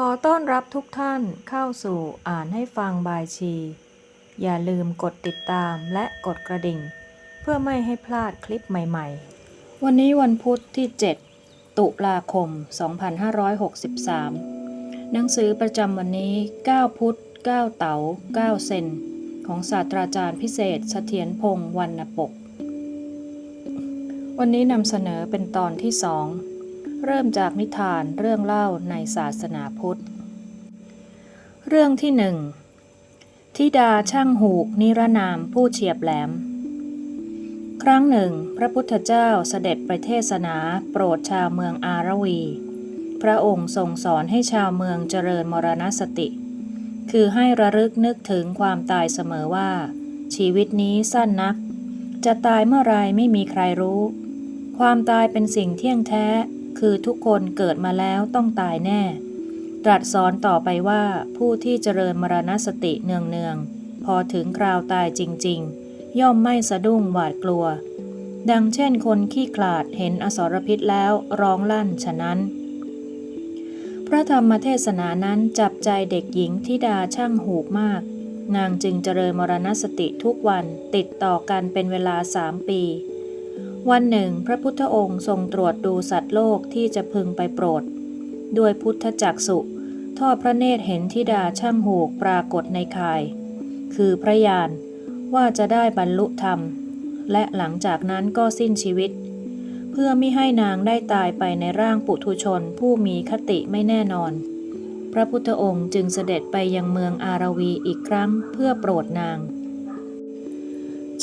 ขอต้อนรับทุกท่านเข้าสู่อ่านให้ฟังบายชี อย่าลืมกดติดตามและกดกระดิ่ง เพื่อไม่ให้พลาดคลิปใหม่ๆ วันนี้วันพุธที่ 7 ตุลาคม 2563 หนังสือประจำวันนี้ 9 พุทธ 9 เต๋า 9 เซน ของศาสตราจารย์พิเศษเสถียรพงษ์วรรณปก วันนี้นำเสนอเป็นตอนที่สอง เริ่มจากนิทานเรื่องเล่าในศาสนาพุทธ เรื่องที่หนึ่งธิดาช่างหูกนิรนามผู้เฉียบแหลม ครั้งหนึ่ง พระพุทธเจ้าเสด็จไปเทศนาโปรดชาวเมืองอารวี พระองค์ทรงสอนให้ชาวเมืองเจริญมรณสติ คือให้ระลึกนึกถึงความตายเสมอว่า ชีวิตนี้สั้นนัก จะตายเมื่อไรไม่มีใครรู้ ความตายเป็นสิ่งเที่ยงแท้ คือทุกคนเกิดมาแล้วต้องตายแน่ ตรัสสอนต่อไปว่าผู้ที่เจริญมรณสติเนืองๆ พอถึงคราวตายจริง ๆ ย่อมไม่สะดุ้งหวาดกลัว ดังเช่นคนขี้ขลาดเห็นอสรพิษแล้วร้องลั่นฉะนั้น พระธรรมเทศนานั้นจับใจเด็กหญิงทิดาช่างหูกมาก นางจึงเจริญมรณสติทุกวันติดต่อกันเป็นเวลาสามปี วันหนึ่ง พระพุทธองค์ทรงตรวจดูสัตว์โลกที่จะพึงไปโปรด ด้วยพุทธจักสุทอดพระเนตรเห็นทิดาช่างหูกปรากฏในคาย คือพระยานว่าจะได้บรรลุธรรม และหลังจากนั้นก็สิ้นชีวิต เพื่อไม่ให้นางได้ตายไปในร่างปุถุชนผู้มีคติไม่แน่นอน พระพุทธองค์จึงเสด็จไปยังเมืองอารวีอีกครั้งเพื่อโปรดนาง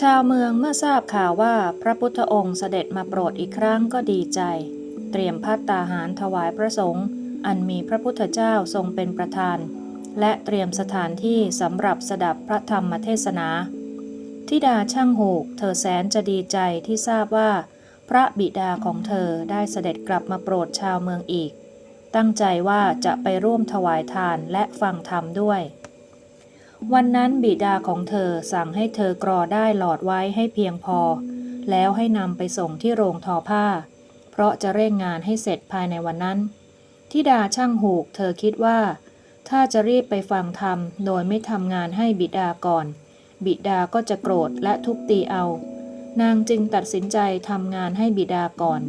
ชาวเมืองเมื่อทราบข่าวว่าพระพุทธองค์เสด็จมาโปรดอีกครั้งก็ดีใจ เตรียมพัตตาหารถวายพระสงฆ์อันมีพระพุทธเจ้าทรงเป็นประธาน และเตรียมสถานที่สำหรับสดับพระธรรมเทศนาทิดาช่างหูก เธอแสนจะดีใจที่ทราบว่า พระบิดาของเธอได้เสด็จกลับมาโปรดชาวเมืองอีก ตั้งใจว่าจะไปร่วมถวายทานและฟังธรรมด้วย วันนั้นบิดาของเธอสั่งให้เธอกรอได้หลอดไว้ให้เพียงพอ แล้วให้นำไปส่งที่โรงทอผ้า เพราะจะเร่งงานให้เสร็จภายในวันนั้นทิดาช่างหูก เธอคิดว่า ถ้าจะรีบไปฟังธรรมโดยไม่ทำงานให้บิดาก่อน บิดาก็จะโกรธและทุบตีเอา นางจึงตัดสินใจทำงานให้บิดาก่อน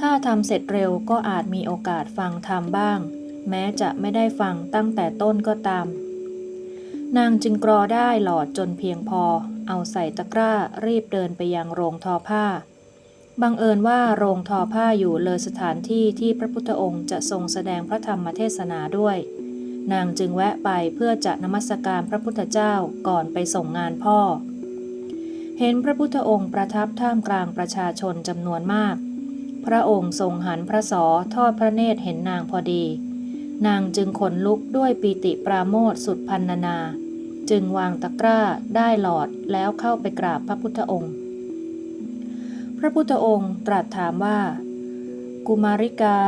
ถ้าทำเสร็จเร็วก็อาจมีโอกาสฟังธรรมบ้าง แม้จะไม่ได้ฟังตั้งแต่ต้นก็ตาม นางจึงกรอได้หลอดจนเพียงพอ เอาใส่ตะกร้ารีบเดินไปยังโรงทอผ้า บังเอิญว่าโรงทอผ้าอยู่เลยสถานที่ที่พระพุทธองค์จะทรงแสดงพระธรรมเทศนาด้วย นางจึงแวะไปเพื่อจะนมัสการพระพุทธเจ้าก่อนไปส่งงานพ่อ เห็นพระพุทธองค์ประทับท่ามกลางประชาชนจำนวนมาก พระองค์ทรงหันพระศอทอดพระเนตรเห็นนางพอดี นางจึงขนลุกด้วยปีติปราโมทสุดพันนานา จึงวางตะกร้าได้หลอดแล้วเข้าไปกราบพระพุทธองค์ พระพุทธองค์ตรัสถามว่า กุมาริกา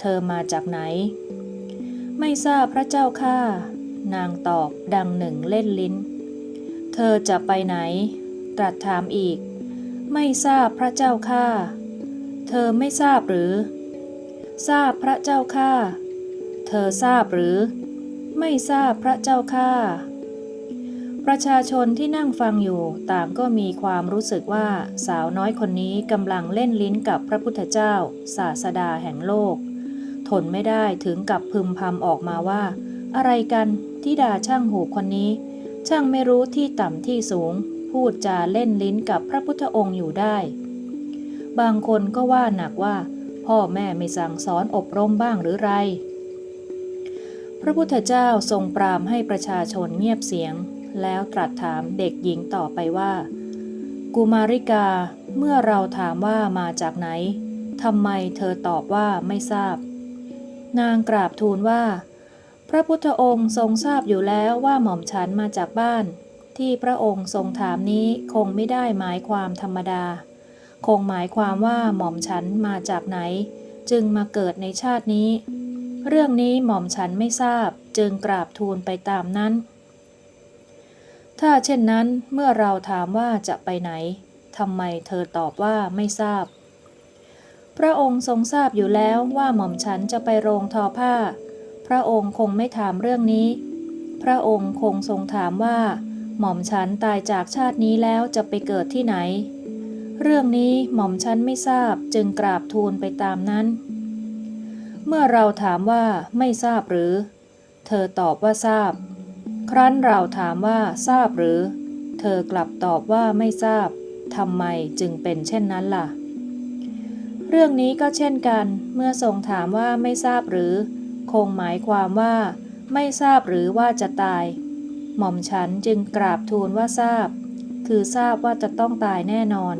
เธอมาจากไหน ไม่ทราบพระเจ้าข้านางตอบดังหนึ่งเล่นลิ้น เธอจะไปไหน ตรัสถามอีก ไม่ทราบพระเจ้าข้า เธอไม่ทราบหรือ ทราบพระเจ้าข้า อทราบหรือ ไม่ทราบพระเจ้าข้าประชาชนที่นั่งฟังอยู่ต่างก็มีความรู้สึกว่าสาวน้อยคนนี้กำลังเล่นลิ้นกับพระพุทธเจ้า ศาสดาแห่งโลก ทนไม่ได้ถึงกับพึมพำออกมาว่า อะไรกันที่ด่าช่างหูคนนี้ ช่างไม่รู้ที่ต่ำที่สูง พูดจาเล่นลิ้นกับพระพุทธองค์อยู่ได้ บางคนก็ว่าหนักว่า พ่อแม่ไม่สั่งสอนอบรมบ้างหรือไร พระพุทธเจ้าทรงปรามให้ประชาชนเงียบเสียง แล้วตรัสถามเด็กหญิงต่อไปว่า กุมาริกาเมื่อเราถามว่ามาจากไหนทำไมเธอตอบว่าไม่ทราบ นางกราบทูลว่า พระพุทธองค์ทรงทราบอยู่แล้วว่าหม่อมฉันมาจากบ้าน ที่พระองค์ทรงถามนี้คงไม่ได้หมายความธรรมดา คงหมายความว่าหม่อมฉันมาจากไหน จึงมาเกิดในชาตินี้ เรื่องนี้หม่อมฉันไม่ทราบจึงกราบทูลไปตามนั้น ถ้าเช่นนั้นเมื่อเราถามว่าจะไปไหนทำไมเธอตอบว่าไม่ทราบ พระองค์ทรงทราบอยู่แล้วว่าหม่อมฉันจะไปโรงทอผ้า พระองค์คงไม่ถามเรื่องนี้ พระองค์คงทรงถามว่า หม่อมฉันตายจากชาตินี้แล้วจะไปเกิดที่ไหน เรื่องนี้หม่อมฉันไม่ทราบจึงกราบทูลไปตามนั้น เมื่อเราถามว่าไม่ทราบหรือ เธอตอบว่าทราบ ครั้นเราถามว่าทราบหรือ เธอกลับตอบว่าไม่ทราบทำไมจึงเป็นเช่นนั้นล่ะ เรื่องนี้ก็เช่นกัน เมื่อทรงถามว่าไม่ทราบหรือ คงหมายความว่า ไม่ทราบหรือว่าจะตาย หม่อมฉันจึงกราบทูลว่าทราบ คือทราบว่าจะต้องตายแน่นอน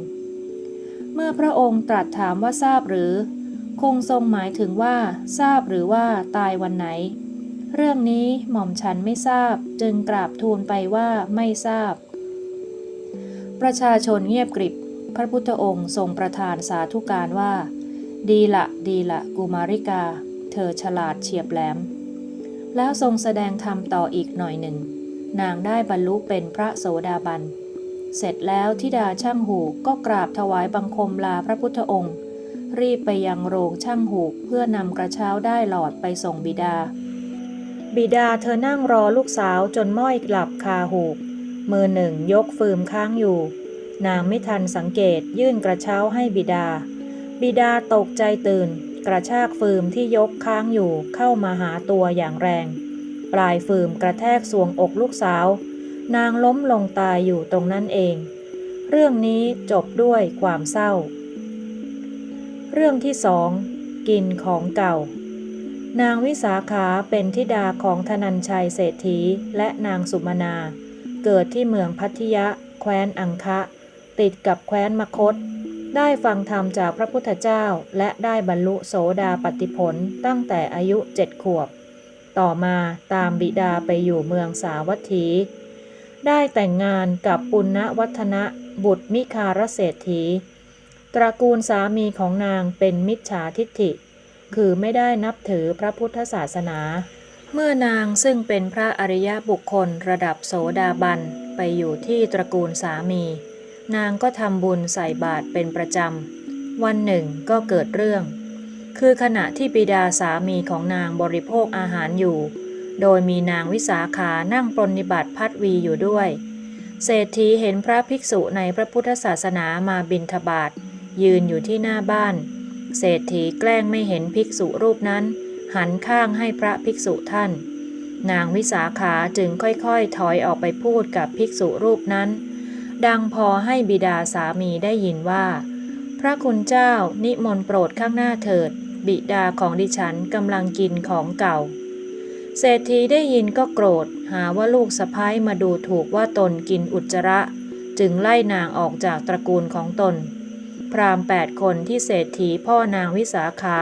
เมื่อพระองค์ตรัสถามว่าทราบหรือ คงทรงหมายถึงว่าทราบหรือว่าตายวันไหน เรื่องนี้หม่อมฉันไม่ทราบจึงกราบทูลไปว่าไม่ทราบ ประชาชนเงียบกริบ พระพุทธองค์ทรงประทานสาธุการว่า ดีละดีละกุมาริกา เธอฉลาดเฉียบแหลม แล้วทรงแสดงธรรมต่ออีกหน่อยหนึ่ง นางได้บรรลุเป็นพระโสดาบัน เสร็จแล้วทิดาช่างหูกก็กราบถวายบังคมลาพระพุทธองค์ รีบไปยังโรงช่างหูกเพื่อนำกระเช้าได้หลอดไปส่งบิดา บิดาเธอนั่งรอลูกสาวจนม้อยกลับคาหูก มือหนึ่งยกฟืมค้างอยู่ นางไม่ทันสังเกตยื่นกระเช้าให้บิดา บิดาตกใจตื่น กระชากฟืมที่ยกค้างอยู่เข้ามาหาตัวอย่างแรง ปลายฟืมกระแทกสวงอกลูกสาว นางล้มลงตายอยู่ตรงนั้นเอง เรื่องนี้จบด้วยความเศร้า เรื่องที่สองกินของเก่า นางวิสาขาเป็นธิดาของธนัญชัยเศรษฐีและนางสุมนา เกิดที่เมืองพัทยะ แคว้นอังคะ ติดกับแคว้นมคต ได้ฟังธรรมจากพระพุทธเจ้า และได้บรรลุโสดาปติผลตั้งแต่อายุเจ็ดขวบ ต่อมาตามบิดาไปอยู่เมืองสาวัตถี ได้แต่งงานกับปุณณวัฒนะบุตรมิคารเศรษฐี ตระกูลสามีของนางเป็นมิจฉาทิฏฐิ คือไม่ได้นับถือพระพุทธศาสนา เมื่อนางซึ่งเป็นพระอริยบุคคลระดับโสดาบันไปอยู่ที่ตระกูลสามี นางก็ทำบุญใส่บาตรเป็นประจำ วันหนึ่งก็เกิดเรื่อง คือขณะที่บิดาสามีของนางบริโภคอาหารอยู่ โดยมีนางวิสาขานั่งปรนนิบัติพัดวีอยู่ด้วย เศรษฐีเห็นพระภิกษุในพระพุทธศาสนามาบิณฑบาต ยืนอยู่ที่หน้าบ้าน เศรษฐีแกล้งไม่เห็นภิกษุรูปนั้น หันข้างให้พระภิกษุท่าน นางวิสาขาจึงค่อยๆ ถอยออกไปพูดกับภิกษุรูปนั้น ดังพอให้บิดาสามีได้ยินว่า พระคุณเจ้านิมนต์โปรดข้างหน้าเถิด บิดาของดิฉันกำลังกินของเก่า เศรษฐีได้ยินก็โกรธ หาว่าลูกสะพ้ายมาดูถูกว่าตนกินอุจจาระ จึงไล่นางออกจากตระกูลของตน พราหมณ์แปดคนที่เศรษฐีพ่อนางวิสาขา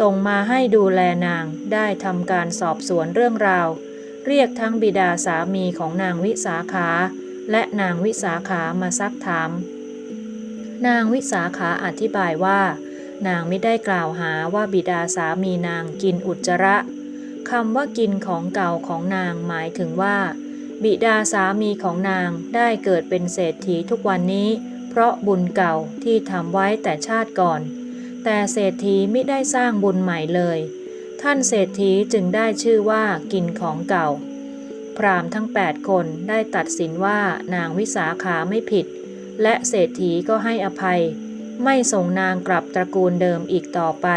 ส่งมาให้ดูแลนางได้ทำการสอบสวนเรื่องราว เรียกทั้งบิดาสามีของนางวิสาขา และนางวิสาขามาซักถาม นางวิสาขาอธิบายว่า นางไม่ได้กล่าวหาว่าบิดาสามีนางกินอุจจาระคำว่ากินของเก่าของนางหมายถึงว่า บิดาสามีของนางได้เกิดเป็นเศรษฐีทุกวันนี้ เพราะบุญเก่าที่ทำไว้แต่ชาติก่อน แต่เศรษฐีไม่ได้สร้างบุญใหม่เลย ท่านเศรษฐีจึงได้ชื่อว่ากินของเก่า พราหม์ทั้ง 8 คนได้ตัดสินว่านางวิสาขาไม่ผิด และเศรษฐีก็ให้อภัย ไม่ส่งนางกลับตระกูลเดิมอีกต่อไป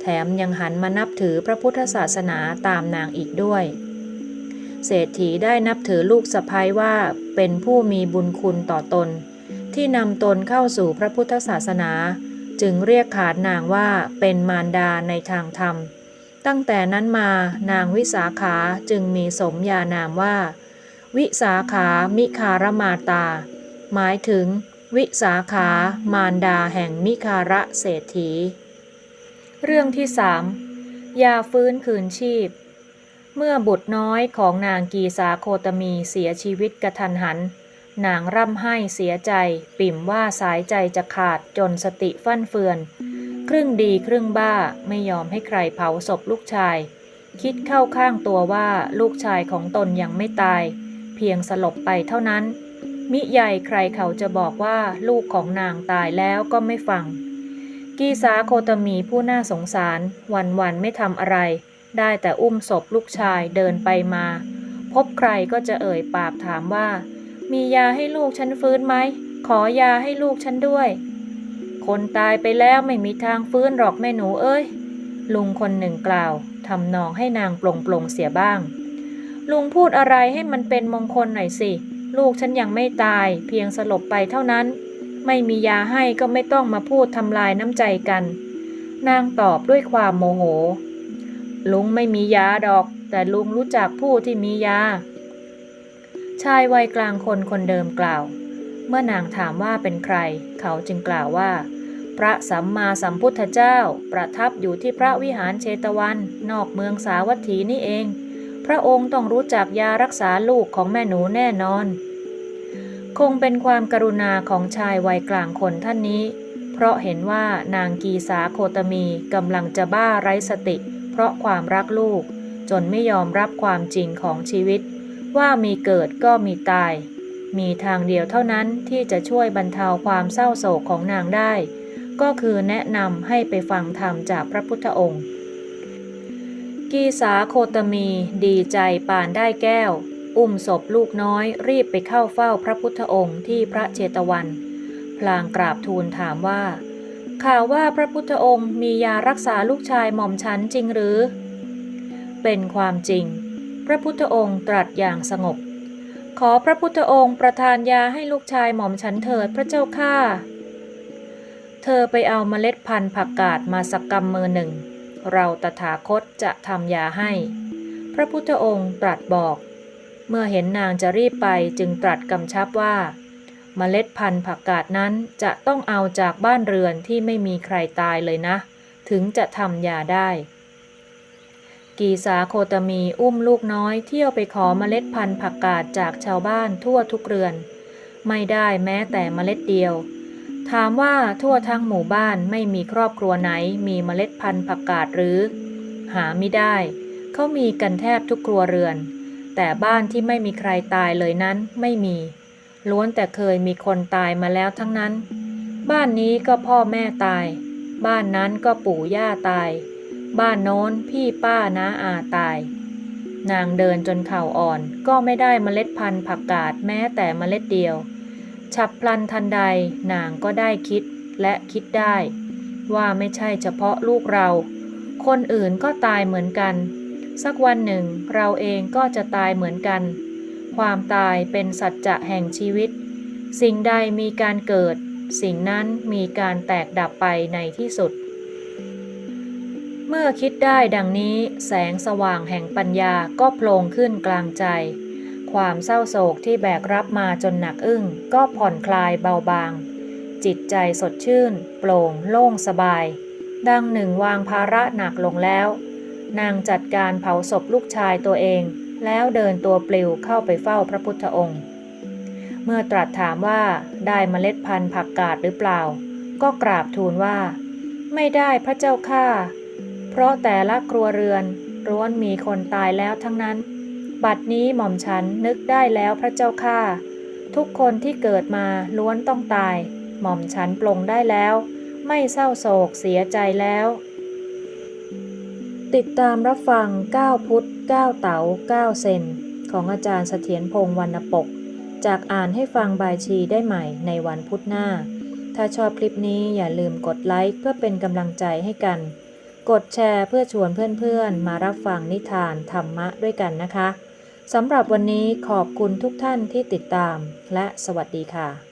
แถมยังหันมานับถือพระพุทธศาสนาตามนางอีกด้วยเศรษฐีได้นับถือลูกสะพ้ยว่าเป็นผู้มีบุญคุณต่อตน ที่นำตนเข้าสู่พระพุทธศาสนา จึงเรียกขานนางว่าเป็นมารดาในทางธรรม ตั้งแต่นั้นมานางวิสาขาจึงมีสมญานามว่า วิสาขามิคารมาตา หมายถึง วิสาขามารดาแห่งมิคาระเศรษฐี เรื่องที่สามยาฟื้นคืนชีพ เมื่อบุตรน้อยของนางกีสาโคตมีเสียชีวิตกระทันหัน นางร่ำไห้เสียใจ ปิ่มว่าสายใจจะขาดจนสติฟั่นเฟือน ครึ่งดีครึ่งบ้าไม่ยอมให้ใครเผาศพลูกชาย คิดเข้าข้างตัวว่าลูกชายของตนยังไม่ตาย เพียงสลบไปเท่านั้น มิใหญ่ใครเขาจะบอกว่าลูกของนางตายแล้วก็ไม่ฟัง กีสาโคตมีผู้น่าสงสาร วันวันไม่ทำอะไร ได้แต่อุ้มศพลูกชายเดินไปมา พบใครก็จะเอ่ยปากถามว่า มียาให้ลูกฉันฟื้นไหม ขอยาให้ลูกฉันด้วย คนตายไปแล้วไม่มีทางฟื้นหรอกแม่หนูเอ้ย ลุงคนหนึ่งกล่าวทำนองให้นางปลงปลงเสียบ้าง ลุงพูดอะไรให้มันเป็นมงคลหน่อยสิ ลูกฉันยังไม่ตาย เพียงสลบไปเท่านั้น ไม่มียาให้ก็ไม่ต้องมาพูดทำลายน้ำใจกัน นางตอบด้วยความโมโห ลุงไม่มียาดอก แต่ลุงรู้จักผู้ที่มียา ชายวัยกลางคนคนเดิมกล่าว เมื่อนางถามว่าเป็นใคร เขาจึงกล่าวว่า พระสัมมาสัมพุทธเจ้า ประทับอยู่ที่พระวิหารเชตวัน นอกเมืองสาวัตถีนี่เอง พระองค์ต้องรู้จักยารักษาลูกของแม่หนูแน่นอน คงเป็นความกรุณาของชายวัยกลางคนท่านนี้ เพราะเห็นว่านางกีสาโคตมีกำลังจะบ้าไร้สติ เพราะความรักลูก จนไม่ยอมรับความจริงของชีวิต ว่ามีเกิดก็มีตาย มีทางเดียวเท่านั้นที่จะช่วยบรรเทาความเศร้าโศกของนางได้ ก็คือแนะนำให้ไปฟังธรรมจากพระพุทธองค์ กีสาโคตมีดีใจปานได้แก้ว อุ้มศพลูกน้อยรีบไปเข้าเฝ้าพระพุทธองค์ที่พระเจตวัน พลางกราบทูลถามว่า ข่าวว่าพระพุทธองค์มียารักษาลูกชายหม่อมฉันจริงหรือ เป็นความจริง พระพุทธองค์ตรัสอย่างสงบ ขอพระพุทธองค์ประทานยาให้ลูกชายหม่อมฉันเถิดพระเจ้าข้า เธอไปเอาเมล็ดพันธุ์ผักกาดมาสักกำมือหนึ่ง เราตถาคตจะทำยาให้ พระพุทธองค์ตรัสบอก เมื่อเห็นนางจะรีบไปจึงตรัสกำชับว่าเมล็ดพันธุ์ผักกาดนั้นจะต้องเอาจากบ้านเรือนที่ไม่มีใครตายเลยนะ ถึงจะทำยาได้ กีสาโคตมีอุ้มลูกน้อยเที่ยวไปขอเมล็ดพันธุ์ผักกาดจากชาวบ้านทั่วทุกเรือน ไม่ได้แม้แต่เมล็ดเดียว ถามว่าทั่วทั้งหมู่บ้านไม่มีครอบครัวไหนมีเมล็ดพันธุ์ผักกาดหรือ หาไม่ได้ เขามีกันแทบทุกครัวเรือน แต่บ้านที่ไม่มีใครตายเลยนั้นไม่มี ล้วนแต่เคยมีคนตายมาแล้วทั้งนั้น บ้านนี้ก็พ่อแม่ตาย บ้านนั้นก็ปู่ย่าตาย บ้านโน้นพี่ป้าน้าอาตาย นางเดินจนเข่าอ่อนก็ไม่ได้เมล็ดพันธุ์ผักกาดแม้แต่เมล็ดเดียว ฉับพลันทันใดนางก็ได้คิดและคิดได้ ว่าไม่ใช่เฉพาะลูกเรา คนอื่นก็ตายเหมือนกัน สักวันหนึ่งเราเองก็จะตายเหมือนกัน ความตายเป็นสัจจะแห่งชีวิต สิ่งใดมีการเกิด สิ่งนั้นมีการแตกดับไปในที่สุด เมื่อคิดได้ดังนี้แสงสว่างแห่งปัญญาก็โผล่ขึ้นกลางใจ ความเศร้าโศกที่แบกรับมาจนหนักอึ้งก็ผ่อนคลายเบาบาง จิตใจสดชื่น โปร่งโล่งสบาย ดังหนึ่งวางภาระหนักลงแล้ว นางจัดการเผาศพลูกชายตัวเอง แล้วเดินตัวปลิวเข้าไปเฝ้าพระพุทธองค์ เมื่อตรัสถามว่าได้เมล็ดพันธุ์ผักกาดหรือเปล่า ก็กราบทูลว่า ไม่ได้พระเจ้าข้า เพราะแต่ละครัวเรือนร้วนมีคนตายแล้วทั้งนั้น บัดนี้หม่อมฉันนึกได้แล้วพระเจ้าข้าทุกคนที่เกิดมาล้วนต้องตาย หม่อมฉันปลงได้แล้ว ไม่เศร้าโศกเสียใจแล้ว ติดตามรับฟัง 9 พุทธ 9 เต๋า 9 เซน ของอาจารย์เสถียรพงษ์วรรณปก จากอ่านให้ฟังบายชีได้ใหม่ในวันพุธหน้า ถ้าชอบคลิปนี้อย่าลืมกดไลค์เพื่อเป็นกำลังใจให้กัน กดแชร์เพื่อชวนเพื่อนๆ มารับฟังนิทานธรรมะด้วยกันนะคะสำหรับวันนี้ขอบคุณทุกท่านที่ติดตามและสวัสดีค่ะ